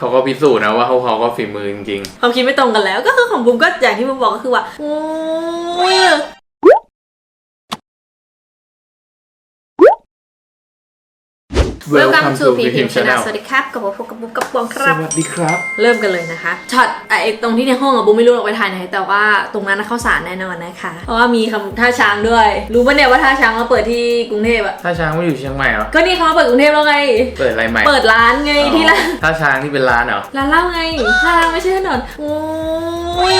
เขาก็พิสูจน์นะว่าเขาเขาก็ฝีมือจริงความคิดไม่ตรงกันแล้ว ก็คือของบุมก็อย่างที่บุมบอกก็คือว่าโอ้ย Welcome to p p m Channel สวัสดีครับกับผมกับบุมกับปองคสรับวัสดีครับ เริ่มกันเลยนะคะ ช็อตไอ้ตรงที่ในห้องอะบุมไม่รู้หรอกไปถ่ายไหน แต่ว่าตรงนั้นนะเข้าสารแน่นอนนะคะ เพราะว่ามีคำท่าช้างด้วย รู้ปะเนี่ยว่าท่าช้างมาเปิดที่กรุงเทพอะถ้าช้างไม่อยู่เชียงใหม่เหรอ ก็นี่เขามาเปิดกรุงเทพแล้วไง เปิดอะไรใหม่ เปิดร้านไงที่ร้านถ้าช้างที่เป็นร้านเหรอ ร้านเหล้าไงร้านเหล้าไม่ใช่ถนนโอ้ย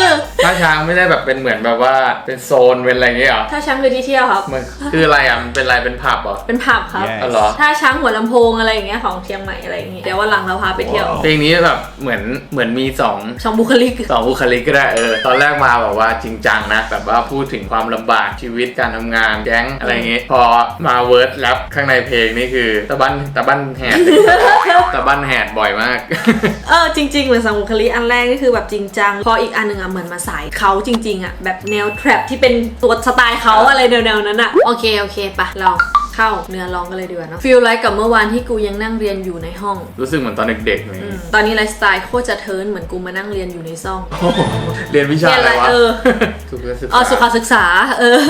ถ้าช้างไม่ได้แบบเป็นเหมือนแบบว่าเป็นโซนเป็นอะไรอย่างเงี้ยเหรอท่าช้างคือที่เที่ยวครับ มันคืออะไรอะมันเป็นอะไรเป็นผับเหรอ เป็นผับครับ Yes อ๋อเหรอท่าช้างหัวลำโพงอะไรอย่างเงี้ยของเชียงใหม่อะไรอย่างเงี้ยเดี๋ยววันหลังเราพาไปเที่ยวเพลงนี้แบบเหมือนเหมือนมีสองสองบุคลิกสองบุคลิกก็ได้เออตอนแรกมาแบบว่าจริงจังนะแบบว่าพูดถึงความลำบากชีวิตการทำงานแก๊งอะไรอย่างงี้พอมาเวิร์ดแรปข้างในเพลงนี่คือตะบันตะบันแหดตะบันแหดบ่อยมากเออจริงๆเหมือนสองบุคลิกอันแรกก็คือแบบจริงจังพออีกอันหนึ่งอะเหมือนมาสายเขาจริงๆอะแบบแนว trap ที่เป็นตัวสไตล์เขาอะไรแนวๆนั้นอะโอเคโอเคปะเรา เข้าเนื้อร้องกันเลยดีกว่าเนาะฟีลไลค์กับเมื่อวานที่กูยังนั่งเรียนอยู่ในห้อง รู้สึกเหมือนตอนเด็กๆเลยอืมตอนนี้ไลฟ์สไตล์โคตรจะเทิร์นเหมือนกูมานั่งเรียนอยู่ในซ่องโอ้โหเรียนวิชาอะไรวะเรียนอะไรเออสุขศึกอ๋อสุษาขศึกษาเออ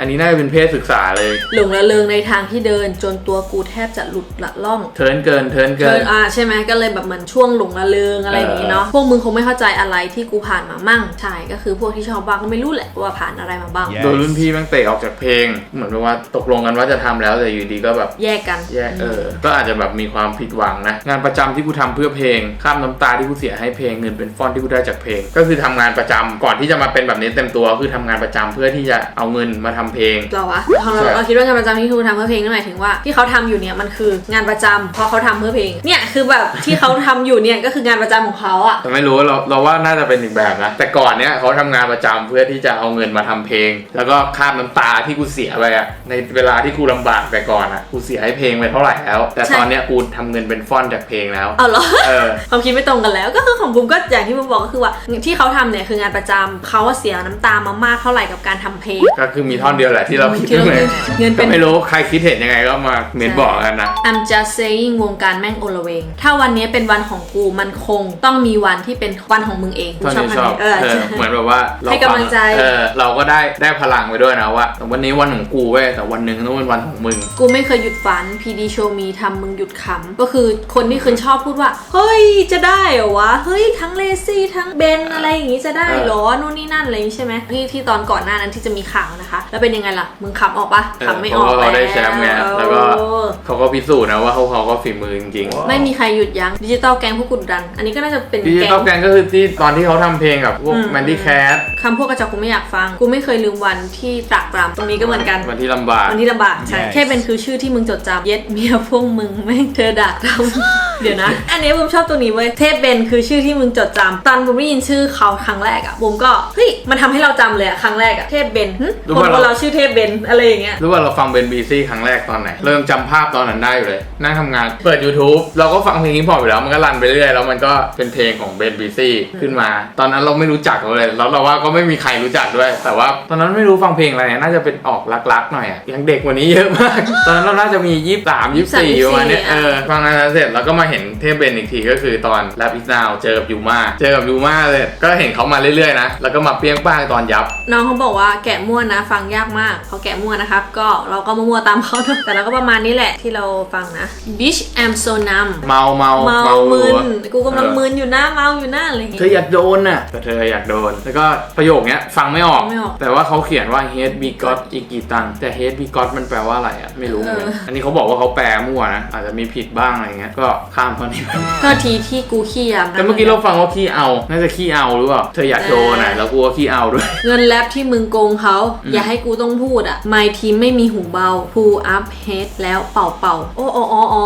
อันนี้น่าจะเป็นเพศศึกษาเลย หลงระเริงในทางที่เดินจนตัวกูแทบจะหลุดละล่องเทิร์นเกินเทิร์นเกิเอน ออ่าใช่ไหมก็เลยแบบเหมือนช่วงหลงระเริงอะไรอย่างงี้เนาะพวกมึงคงไม่เข้าใจอะไรที่กูผ่านมามั่งใช่ก็คือพวกที่ชอบบ้างก็ไม่รู้แหละว่าผ่านอะไรมาบ้าง Yes โดนรุ่นพี่แม่งเตะออกจากเพลง เหมือนแบบว่าตกลงกันว่าจะทำแล้วแต่อยู่ดีก็แบบแยกกัน แยกเออ ก็อาจจะแบบมีความผิดหวังนะ งานประจำที่กูทำเพื่อเพลง ข้ามน้ำตาที่กูเสียให้เพลงเงินเป็นฟอนต์ที่กูได้จากเพลง ก็คือทำงานประจำก่อนที่จะมาเป็นแบบนี้เต็มตัวคือทำงานประจำเพื่อที่จะเอาเงินมาทำเพลงเราวะของเราใช่เราคิดว่างานประจำที่ครูทำเพื่อเพลงนั่นหมายถึงว่าที่เขาทำอยู่เนี่ยมันคืองานประจำเพราะเขาทำเพื่อเพลงเนี่ยคือแบบที่เขาทำอยู่เนี่ยก็คืองานประจำของเขาอะแต่ไม่รู้เราเราว่าน่าจะเป็นอีกแบบนะแต่ก่อนเนี้ยเขาทำงานประจำเพื่อที่จะเอาเงินมาทำเพลง แล้วก็ข้ามน้ำตาที่กูเสียไปอะในเวลาที่กูลำบากแต่ก่อนอะกูเสียให้เพลงไปเท่าไหร่แล้ว แต่ตอนเนี้ยกูทำเงินเป็นฟอนต์จากเพลงแล้วเอาเหรอเออความคิดไม่ตรงกันแล้ว ก็คือของบุมก็อย่างที่บุมบอกก็คือว่าที่เขาทำเนี่ยคืองานประจำเขาเสียน้ำตามามากเท่าไหร่กับการทำเพลง ก็คือมีท่อนเดียวแหละที่เราคิดที่เราเลยเงินเป็นก็ไม่รู้ใครคิดเห็นยังไงก็มาเมนบอกกันนะ I'm just saying วงการแม่งโอละเวง ถ้าวันนี้เป็นวันของกูมันคงต้องมีวันที่เป็นวันของมึงเองกูท่อนชอบนี้พันชอบนี้เออเออใช่เหมือนแบบว่าเราให้กำลังใจเออเราก็ได้ได้พลังไปด้วยนะว่าแต่วันนี้วันของกูเว้ยแต่วันหนึ่งต้องเป็นวันของมึงกูไม่เคยหยุดฝัน PD show me ทำมึงหยุดขำก็คือคนที่คืนชอบพูดว่า เฮ้ยจะได้เหรอวะ เฮ้ยทั้งเลซี่ทั้งเบนอะไรอย่างงี้จะได้เหรอนู่นนี่นั่นอะไรอย่างงี้ใช่ไหมที่ที่ตอนก่อนหน้านั้นที่จะมีข่าวนะคะ แล้วเป็นยังไงล่ะ มึงขำออกปะเออขำไม่ออกเพราะว่าเขาได้แชมป์ไงแล้วก็เออเขาก็พิสูจน์นะว่าเขาเขาก็ฝีมือจริงไม่มีใครหยุดยั้งดิจิตอลแกงผู้กุดดัน อันนี้ก็น่าจะเป็นดิจิแกตองลแกงก็คือที่ตอนที่เขาทำเพลงกับพวกอืมแมนดี้แคทคำพวกกระจอกกูไม่อยากฟัง กูไม่เคยลืมวันที่ตรากตรำตรงนี้ก็เหมือนกัน วันที่ลำบาก วันที่ลำบากใช่ Yes แค่เป็นคือชื่อที่มึงจดจำเย็ดเมียพวกมึงแม่งเธอดักทำ เดี๋ยวนะ อันนี้บุมชอบตรงนี้เว้ย เทพเบนคือชื่อที่มึงจดจำตอนบุมได้ยินชื่อเขาครั้งแรกอะบุมก็เฮ้ยมันทำให้เราจำเลยอะครั้งแรกอะเทพเบนหึรู้คนป่ะคนเราเราชื่อเทพเบนอะไรอย่างเงี้ย รู้ว่าเราฟังเบนบีซี่ครั้งแรกตอนไหน เริ่มจำภาพตอนนั้นได้อยู่เลย นั่งทำงาน เปิด YouTube เราก็ฟังเพลงฮิปฮอปอยู่แล้ว มันก็รันไปเรื่อยแล้วมันก็เป็นเพลงของเบนบีซี่ขึ้นมา ตอนนั้นเราไม่รู้จักเขาเลย แล้วเราว่าก็ไม่มีใครรู้จักด้วย แต่ว่าตอนนั้นไม่รู้ฟังเพลงอะไรน่าจะเป็นออกรักๆหน่อยอะยังเด็กกว่านี้เยอะมาก ตอนนั้นเราน่าจะมียี่สามยี่สี่ประมาณเนี้ยเออฟังอันนั้นเสร็จแล้วก็มาเห็นเทพเบนอีกทีก็คือตอนแรปอิสนาวเจอกับยูมาเจอกับยูมาเลย ก็เห็นเขามาเรื่อยๆนะ แล้วก็มาเปรี้ยงป้างตอนยับ น้องเขาบอกว่าแกะมั่วนะ ฟังยากมากเขาแกะมั่วนะครับ ก็เราก็มั่วๆตามเขาเนอะแต่เราก็ประมาณนี้แหละที่เราฟังนะ Bitch I'm so numb เมาเมาเมารัมึวนกูกำลังเออมึนอยู่นะเมาอยู่นะอะไรอย่างเธเงี้อยอยากโดนน่ะแต่เธออยากโดน แล้วก็ประโยคเนี้ยฟังไม่ออกไม่ออกแต่ว่าเขาเขียนว่า hate be god อีกกี่ตังค์แต่ hate be god มันแปลว่าอะไรอะไม่รู้เหมือนกันเอออั อันนี้เขาบอกว่าเขาแปลมั่วนะอาจจะมีผิดบ้างอะไรเงี้ยก็ข้ามเท่านี้ไปโทษทีที่กูขี้ยามนะแต่เมื่อกี้เราฟังว่าขี้เอา น่าจะขี้เอาหรือเปล่า เธออยากโดนน่ะแล้วกูก็ขี้เอาด้วย เงินแลบที่มึงโกงเขา อย่าให้กูต้องพูดอะ My team ไม่มีหูเบา pull up head แล้วเป่าเป่าโอ้อ๋ออ๋ออ๋อ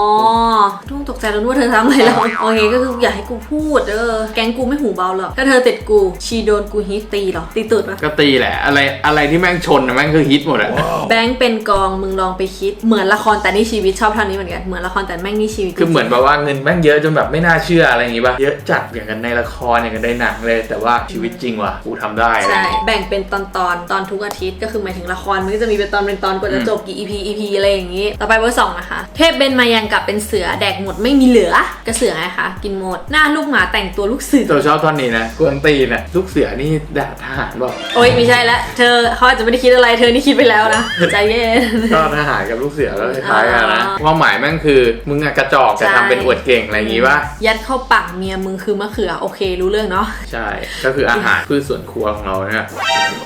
ต้องตกใจแล้วนึกว่าเธอทำอะไรแล้วโอเคก็คืออย่าให้กูพูดเออแก๊งกูไม่หูเบาหรอกถ้าเธอติดกูชีโดนกูฮิตตีเหรอตีตูดปะก็ตีแหละ อะไรอะไรที่แม่งชนน่ะแม่งคือฮิตหมดอะแบงค์เป็นกองมึงลองไปคิดเหมือนละครแต่นี่ชีวิตชอบเท่านี้เหมือนกันเหมือนละครแต่แม่งนี่ชีวิตคือเหมือนแบบว่าเงินแม่งเยอะจนแบบไม่น่าเชื่ออะไรอย่างงี้ป่ะเยอะจัดอย่างกันในละครอย่างกันในหนังเลย แต่ว่าชีวิตจริงว่ะกูทำได้อะไรอใช่ ย่างงี้ แบ่งเป็นตอนตอนๆตอนทุกอาทิตย์ก็คือหมายถึงละครมันก็จะมีเป็นตอนเป็นตอนกว่าจะอืมจบกี่ EP EP อะไรอย่างงี้ ต่อไปเบอร์สองนะคะ เทพเบนมายังกับเป็นเสือแดกหมดไม่มีเหลือกระเสือไงคะกินหมดหน้าลูกหมาแต่งตัวลูกเสือตัวชอบท่อนนี้นะกวนตีนน่ะลูกเสือนี่ด่าทหารบอกโอ๊ยไม่ใช่ละเธอเขาอาจจะไม่ได้คิดอะไรเธอนี่คิดไปแล้วนะใจเย็น ก็ทหารกับลูกเสือก็คล้ายๆกันนะอ๋อความหมายแม่งคือ มึงอะกระจอกจะใช่ ทำเป็นอวดเก่งอะไรอย่างงี้ป่ะยัดเข้าปากเมียมึงคือมะเขือโอเครู้เรื่องเนาะใช่ ก็คืออาหารพืชสวนครัวของเราเนี่ย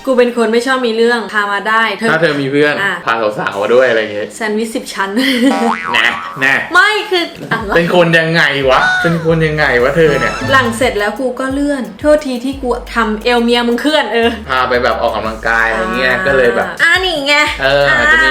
กูเป็นคนไม่ชอบมีเรื่องพามาได้เธอถ้าเธอมีเพื่อนอะ พาสาวๆมาด้วยอะไรอย่างงี้แซนด์วิชสิบชั้นแน่แน่ไม่คืออะไรเป็นคนยังไงวะ เป็นคนยังไงวะเธอเนี่ย หลังเสร็จแล้วกูก็เลื่อน โทษทีที่กูทำเอลเมียมึงเคลื่อนเออพาไปแบบออกกำลังกายอะไรเงี้ยก็เลยแบบ อ่านี่ไงเอออาจจะมี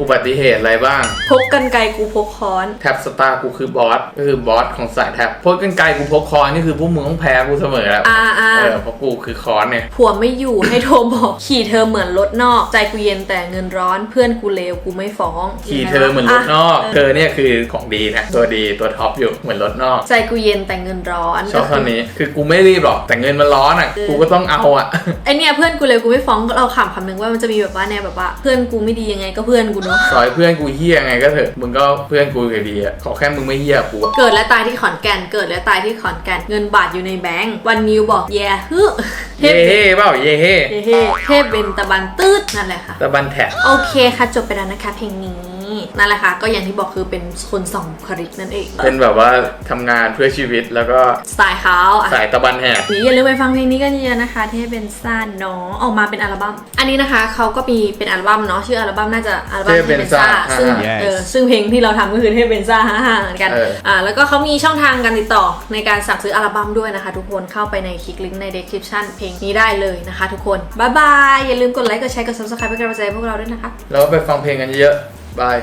อุบัติเหตุอะไรบ้าง พกกันไกลกูพกค้อน แท็บสตาร์กูคือบอสก็คือบอสของสายแท็บพกกันไกลกูพกคอนนี่คือพวกมึงต้องแพ้กูเสมอแล้วอ่าอ่าเออเพราะกูคือคอนเนี่ยผัวไม่อยู่ให้โทรบอกขี่เธอเหมือนรถนอก ใจกูเย็นแต่เงินร้อนเพื่อนกูเลวกูไม่ฟ้องขี่เธอเหมือนรถนอก เธอเนี่ยคือของดีนะตัวดีตัวท็อปอยู่เหมือนรถนอก ใจกูเย็นแต่เงินร้อนชอบท่อนนี้คือกูไม่รีบหรอกแต่เงินมันร้อนอะกูก็ต้องเอาอะไอเนี่ยเพื่อนกูเลวกูไม่ฟ้องเราขำคำหนึ่งว่ามันจะมีแบบว่าแนวแบบว่าเพื่อนกูไม่ดียังไงก็เพื่อนกูเนาะซอยเพื่อนกูเฮี้ยไงก็เถอะมึงก็เพื่อนกูอยู่ดีอะขอแค่มึงไม่เฮี้ยกูอะเกิดและตายที่ขอนแก่น เกิดและตายที่ขอนแก่น เงินบาทอยู่ในแบงก์ วันนิวบอกแย่ฮึเทเย่พเฮ้เปล่าเย่เฮ้เฮ้เทพเบนตะบันตืดนั่นแหละค่ะ ตะบันแท็บโอเคค่ะจบไปแล้วนะคะเพลงนี้นั่นแหละค่ะ ก็อย่างที่บอกคือเป็นคนสองบุคลิกนั่นเองเป็นแบบว่าทำงานเพื่อชีวิตแล้วก็สไตล์เขาอะ สายตะบันแหกนี่อย่าลืมไปฟังเพลงนี้กันเยอะๆนะคะเทพเบนซ่าเนาะออกมาเป็นอัลบั้มอันนี้นะคะเขาก็มีเป็นอัลบั้มเนาะชื่ออัลบั้มน่าจะอัลบั้มเทพเบนซ่าซึ่งอ่า เออซึ่งเพลงที่เราทำก็คือเทพเบนซ่าฮ่าๆเหมือนกันเอ่าแล้วก็เขามีช่องทางการติดต่อในการสั่งซื้ออัลบั้มด้วยนะคะ ทุกคนเข้าไปในคลิกลิงก์ใน description เพลงนี้ได้เลยนะคะ ทุกคนบ๊ายบายอย่าลืมกดไลค์กดแชร์กด subscribe เป็นกำลังใจให้พวกเราด้วยนะคะแล้วไปฟังเพลงกันเยอะๆบาย